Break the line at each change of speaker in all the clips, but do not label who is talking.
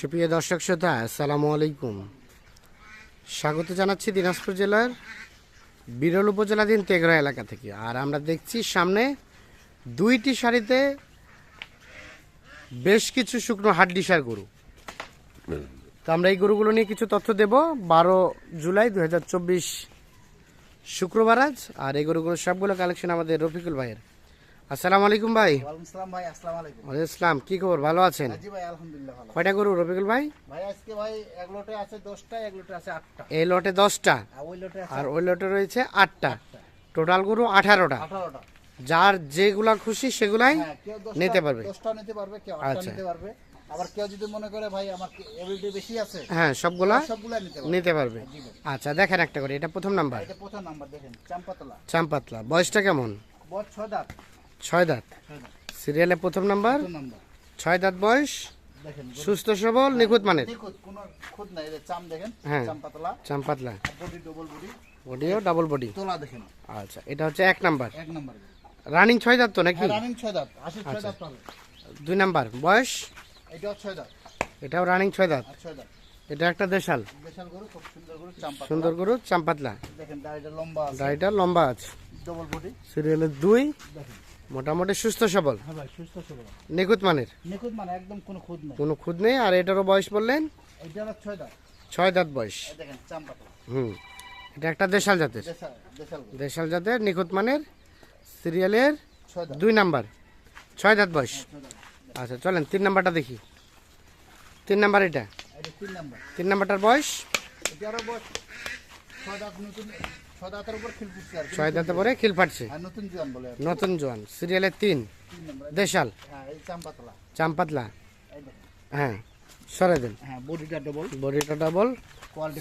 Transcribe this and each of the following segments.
সুপ্রিয় দর্শক শ্রোতা, আসসালামু আলাইকুম। স্বাগত জানাচ্ছি দিনাজপুর জেলার বিরল উপজেলাধীন তেঘরা এলাকা থেকে। আর আমরা দেখছি সামনে দুইটি সারিতে বেশ কিছু শুকনো হাড্ডিসার গরু। তো আমরা এই গরুগুলো নিয়ে কিছু তথ্য দেব। বারো জুলাই দু হাজার চব্বিশ শুক্রবার আজ। আর এই গরুগুলো সবগুলো কালেকশন আমাদের রফিকুল ভাইয়ের আসসালামু আলাইকুম ভাই।
আসসালামু আলাইকুম।
আসসালাম কি খবর? ভালো আছেন?
জি ভাই আলহামদুলিল্লাহ ভালো।
কয়টা গরু রফিকুল ভাই?
ভাই আজকে ভাই এক লোটে আছে দশটা এক লোটে আছে
এই লটে দশটা?
আর ওই লোটে আছে
আর ওই লটে রয়েছে আটটা। টোটাল গরু আঠারোটা। যার যেগুলা খুশি সেগুলাই
হ্যাঁ
নিতে পারবে।
দশটা নিতে পারবে কেউ
আচ্ছা।
নিতে পারবে। আবার কেউ যদি মনে করে ভাই আমার এবিলিটি বেশি আছে
হ্যাঁ সবগুলা
সবগুলা নিতে পারবে।
আচ্ছা দেখেন একটা করে এটা প্রথম নাম্বার।
এটা প্রথম নাম্বার দেখেন চাম্পাতলা।
চাম্পাতলা। বয়সটা কেমন?
দাঁত।
ছয় দাঁত। সিরিয়ালে প্রথম নাম্বার ছয় দাঁত বয়স সুস্থ সবল নিখুঁত মানের।
চাম
হ্যাঁ।
বডি ডবল
বডিও ডাবল বডি আচ্ছা এটা হচ্ছে এক নাম্বার। রানিং ছয় দাঁত তো নাকি?
দাঁত
আচ্ছা। দুই নাম্বার বয়স?
এটাও
রানিং ছয় দাঁত। এটা একটা দেশাল।
সুন্দর গরু
চাম্পাতলা
দেখেন দাড়িটা লম্বা আছে।
গাড়িটা লম্বা আছে।
ডবল
সিরিয়ালের দুই। মোটামুটি সুস্থ সবল।
হ্যাঁ ভাই সুস্থ সবল।
নিখুঁত মানের?
নিখুঁত মানে একদম কোনো খুদ নেই।
কোনো খুদ নেই আর এটারও বয়স বললেন?
ছয় দাঁত।
ছয় দাঁত বয়স।
দেখেন চাম্পাটা
হুম এটা একটা দেশাল জাতের।
দেশাল
জাতের নিখুঁত মানের সিরিয়ালের দুই নাম্বার। ছয় দাঁত বয়স। আচ্ছা চলেন তিন নাম্বারটা দেখি। তিন নাম্বার এটা?
তিন
নাম্বারটার বয়স?
এটা আরও ছয় দাঁত নতুন। ছয় দাঁতের
পরে খিল ফাটছে।
নতুন জোয়ান কি।
নতুন জোয়ান সিরিয়ালের তিন দেশাল।
হ্যাঁ চাম্পাতলা।
হ্যাঁ সরে দেন।
হ্যাঁ বডিটা ডবল
বডিটা ডাবল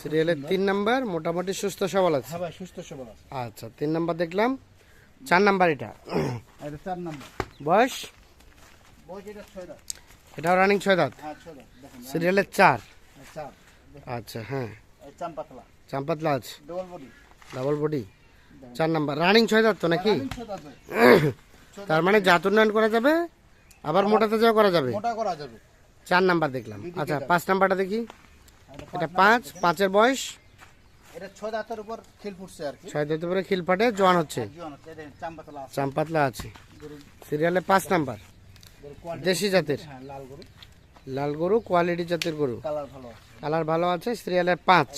সিরিয়ালের তিন নাম্বার মোটামুটি সুস্থ সবল আছে।
হ্যাঁ সুস্থ সবল আছে।
আচ্ছা তিন নাম্বার দেখলাম। চার নাম্বার এটা।
চার নাম্বার।
বয়স?
বয়স এটা
এটাও রানিং ছয় দাঁত।
হ্যাঁ
সিরিয়ালের চার। আচ্ছা হ্যাঁ।
চাম্পাতলা।
চাম্পাতলা আছে।
ডবল বডি
ডাবল বডি চার নাম্বার রানিং ছয় দাঁত তো নাকি। তার মানে জাত উন্নয়ন করা যাবে আবার মোটাতে যাওয়া করা যাবে? চার নাম্বার দেখলাম। আচ্ছা পাঁচ নাম্বারটা দেখি। এটা পাঁচ পাঁচের বয়স?
এটা ছয় দাঁতের উপর খিল
ফাটে জোয়ান হচ্ছে।
জোয়ান আছে। চাম্পাতলা
সিরিয়ালে পাঁচ নাম্বার দেশি জাতের।
হ্যাঁ লাল গরু।
কোয়ালিটি জাতের গরু।
কালার ভালো আছে।
সিরিয়ালের পাঁচ।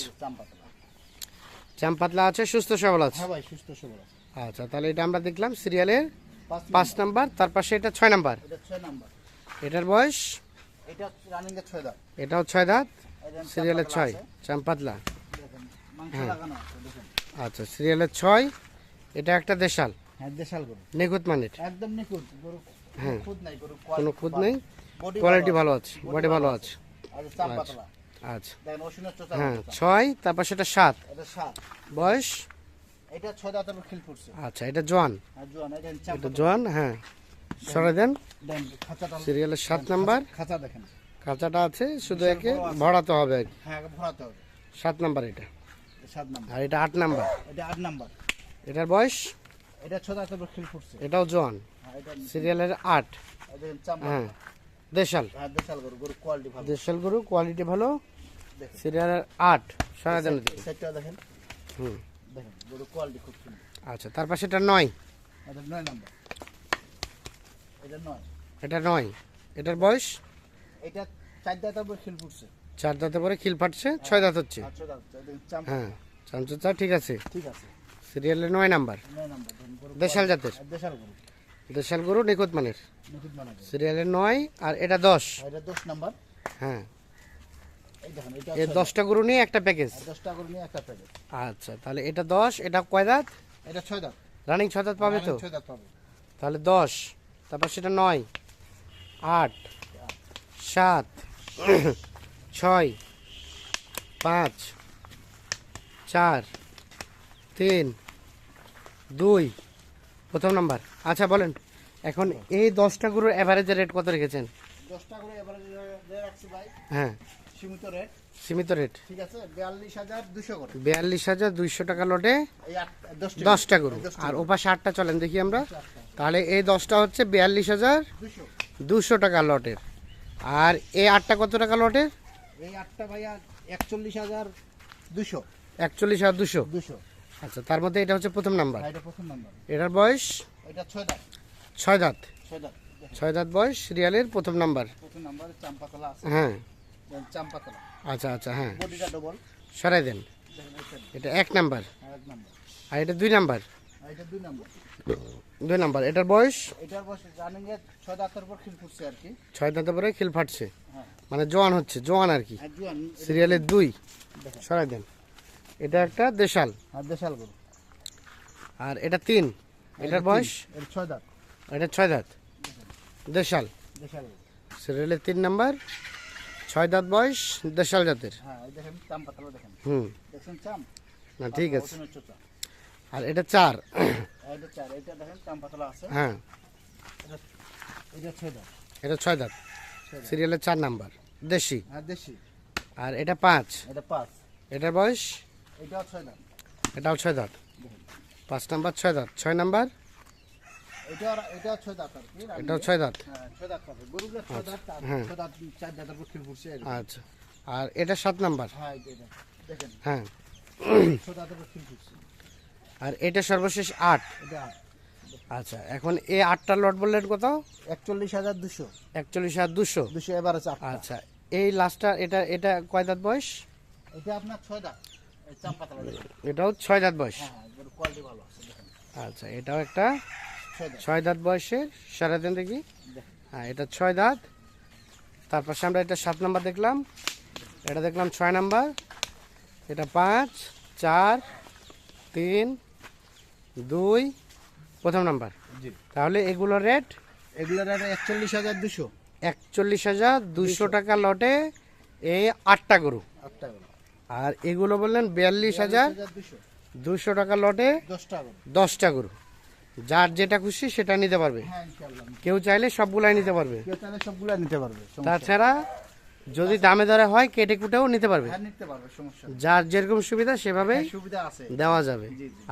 চাম্পাতলা
চাম্পাতলা আছে সুস্থ সবল আছে।
হ্যাঁ ভাই সুস্থ সবল আছে।
আচ্ছা তাহলে এটা আমরা দেখলাম সিরিয়ালের
পাঁচ
নাম্বার। তার পাশে এটা ছয় নাম্বার। এটার বয়স? এটাও ছয় দাঁত সিরিয়ালের ছয় চাম্পাতলা
দেখেন
আচ্ছা সিরিয়ালের ছয় এটা একটা দেশাল।
হ্যাঁ
নিখুঁত মানের।
একদম নিখুঁত
হ্যাঁ। কোনো খুদ নেই। কোয়ালিটি ভালো আছে বডি ভালো আছে।
চাম্পাতলা
আচ্ছা। হ্যাঁ ছয় তারপর সেটা সাত। বয়স?
এটা ছয় দাঁতের খিল ফুটছে
আচ্ছা এটা জোয়ান।
এটা
এটা জোয়ান হ্যাঁ। সরে দেন। সিরিয়ালের সাত নাম্বার।
খাঁচা দেখেন।
কাঁচাটা আছে শুধু একে ভরাতে হবে আর।
হ্যাঁ ভরাতে হবে।
সাত নাম্বার এটা।
সাত নাম্বার।
আর এটা আট নাম্বার।
এটা আট নাম্বার।
এটার বয়স?
এটা ছয় দাঁতের খিল
এটাও জোয়ান।
হ্যাঁ
সিরিয়ালের আট। হ্যাঁ। দেশাল।
হ্যাঁ দেশাল গরু কোয়ালিটি ভালো।
সিরিয়ালের আট সারা দেন
দেখেন।
হুম। আচ্ছা তার পাশে এটা নয়
এটা নয়। এটা নয়।
এটার বয়স?
এটা চার দাঁতের উপর খিল ফুটছে।
চার দাঁতে পরে খিল ফাটছে ছয় দাঁত হচ্ছে।
দাঁত চাম্পা
হ্যাঁ চামচুচা ঠিক আছে।
ঠিক আছে।
সিরিয়ালের নয় নাম্বার। দেশাল জাতের।
দেশাল গরু।
দেশাল গরু নিখুঁত মানের
মানা
সিরিয়ালের নয় আর এটা দশ।
এটা দশ নাম্বার।
হ্যাঁ।
এই
দশটা গরু নিয়ে একটা প্যাকেজ
দশটা গরু নিয়ে একটা প্যাকেট
আচ্ছা তাহলে এটা দশ এটা কয় দাঁত?
এটা ছয় দাঁত।
রানিং ছয় দাঁত পাবে তো?
ছয় দাঁত পাবে।
তাহলে দশ তারপর সেটা নয় আট সাত ছয় পাঁচ চার তিন দুই প্রথম নাম্বার। আচ্ছা বলেন। এখন এই দশটা গরুর অ্যাভারেজের রেট কত রেখেছেন?
দশটা করে এবারে রাখছি ভাই
হ্যাঁ।
সীমিত রেট
সীমিত রেট
ঠিক আছে বিয়াল্লিশ হাজার দুশো করে।
বিয়াল্লিশ হাজার দুইশো টাকা লটে
দশটা
গরু। আর ওপাশে আটটা চলেন দেখি আমরা। তাহলে এই দশটা হচ্ছে বিয়াল্লিশ হাজার
দুশো
টাকা লটের আর এই আটটা কত টাকা লটের
এই আটটা ভাইয়া একচল্লিশ হাজার দুশো
একচল্লিশ হাজার দুশো
দুশো
আচ্ছা তার মধ্যে এটা হচ্ছে প্রথম নাম্বার
প্রথম নাম্বার
এটার বয়স?
এটা ছয় দাঁত।
ছয় দাঁত।
ছয় দাঁত
ছয় দাঁত বয়স রিয়ালের প্রথম নাম্বার।
প্রথম নাম্বার চাম্পাতলা আছে।
হ্যাঁ।
চাম্পাতলা।
আচ্ছা আচ্ছা হ্যাঁ।
বডিটা ডবল
সরাই দেন।
এটা
এক নাম্বার।
আর এক নাম্বার।
আর এটা দুই নাম্বার।
এটা দুই নাম্বার।
দুই নাম্বার। এটার বয়স?
এটার বয়স রানিং এর ছয় দাঁতের উপর খিল ফুটছে আর কি।
দাঁতের পরে খিল ফাটছে।
হ্যাঁ।
মানে জোয়ান হচ্ছে জোয়ান আর কি।
জুয়ান।
সিরিয়ালের দুই। সরাই দেন। এটা একটা দেশাল।
আর দেশাল গরু।
আর এটা তিন। এটার বয়স?
এর ছয় দাঁত।
এটা ছয় দাঁত? দেশাল?
দেশাল।
সিরিয়ালের তিন নাম্বার। ছয় দাঁত বয়স দেশাল জাতের।
হ্যাঁ
হুম। না ঠিক আছে। আর এটা চার। হ্যাঁ
এটা ছয় দাঁত।
এটা ছয় দাঁত। সিরিয়ালের চার নাম্বার। দেশি?
আর দেশি।
আর এটা পাঁচ।
এটা পাঁচ।
এটার বয়স?
এটাও ছয় দাঁত।
এটাও ছয় দাঁত। পাঁচ নাম্বার ছয় দাঁত। ছয় নাম্বার?
এটা এটাও ছয় দাঁত।
আচ্ছা আর এটা সাত নাম্বার?
হ্যাঁ
হ্যাঁ। আর এটা সর্বশেষ আট?
এটা
আচ্ছা এখন এই আটটা লট বললেন কত
একচল্লিশ হাজার দুশো।
একচল্লিশ হাজার দুশো?
দুশো এবার
আচ্ছা এই লাস্টটা এটা এটা কয় দাঁত বয়স?
এটা আপনার ছয় দাঁত।
এটাও ছয় দাঁত বয়স?
হ্যাঁ হ্যাঁ
আচ্ছা এটাও একটা
ছয় দাঁত।
বয়সের সারাদিন দেখি। হ্যাঁ এটা ছয় দাঁত। তার পাশে আমরা এটা সাত নাম্বার দেখলাম। এটা দেখলাম ছয় নাম্বার। এটা পাঁচ চার তিন দুই প্রথম নাম্বার। তাহলে এগুলোর রেট?
এগুলোর আর একচল্লিশ হাজার দুশো।
একচল্লিশ হাজার দুশো। টাকা লটে এই আটটা গরু। আর এগুলো বললেন বিয়াল্লিশ হাজার
দুশো
টাকা লটে
দশটা গরু।
যার যেটা খুশি সেটা নিতে পারবে।
হ্যাঁ
কেউ চাইলে সবগুলাই নিতে পারবে।
নিতে পারবে
তাছাড়া যদি দামে দরে হয় কেটে কুটেও নিতে পারবে।
হ্যাঁ পারবে
যার যেরকম সুবিধা সেভাবে
হ্যাঁ,
দেওয়া যাবে।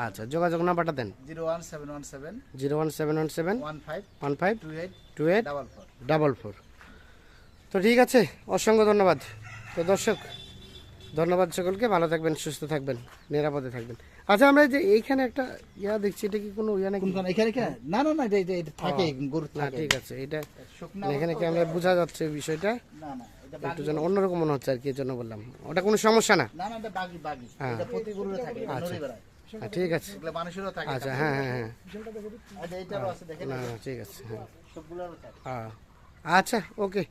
আচ্ছা যোগাযোগ নাম্বারটা দেন।
Zero one seven one seven
zero one seven one seven
one five
one five
two eight
two eight
double four.
Double four. তো ঠিক আছে অসংখ্য ধন্যবাদ। তো দর্শক ধন্যবাদ সকলকে ভালো থাকবেন সুস্থ থাকবেন নিরাপদে থাকবেন। আচ্ছা আমরা এই যে এইখানে একটা ইয়া দেখছি এটা কি কোনো ইয়া নাকি?
এখানে না না না এটা এটা- থাকে গরু
না
থাকে।
ঠিক আছে এটা এখানে কি আমরা বোঝা যাচ্ছে বিষয়টা?
না না
একটু যেন অন্যরকম মনে হচ্ছে আর কি জন্য বললাম। ওটা কোনো সমস্যা না?
না না এটা বাগি বাগি।
হ্যাঁ।
এটা প্রতি গরুরে থাকে এটা
হ্যাঁ, ঠিক আছে। আচ্ছা হ্যাঁ হ্যাঁ হ্যাঁ।
দেখেন
না ঠিক আছে হ্যাঁ। আচ্ছা ওকে।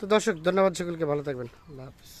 তো দর্শক ধন্যবাদ সকলকে ভালো থাকবেন। আল্লাহ হাফিজ।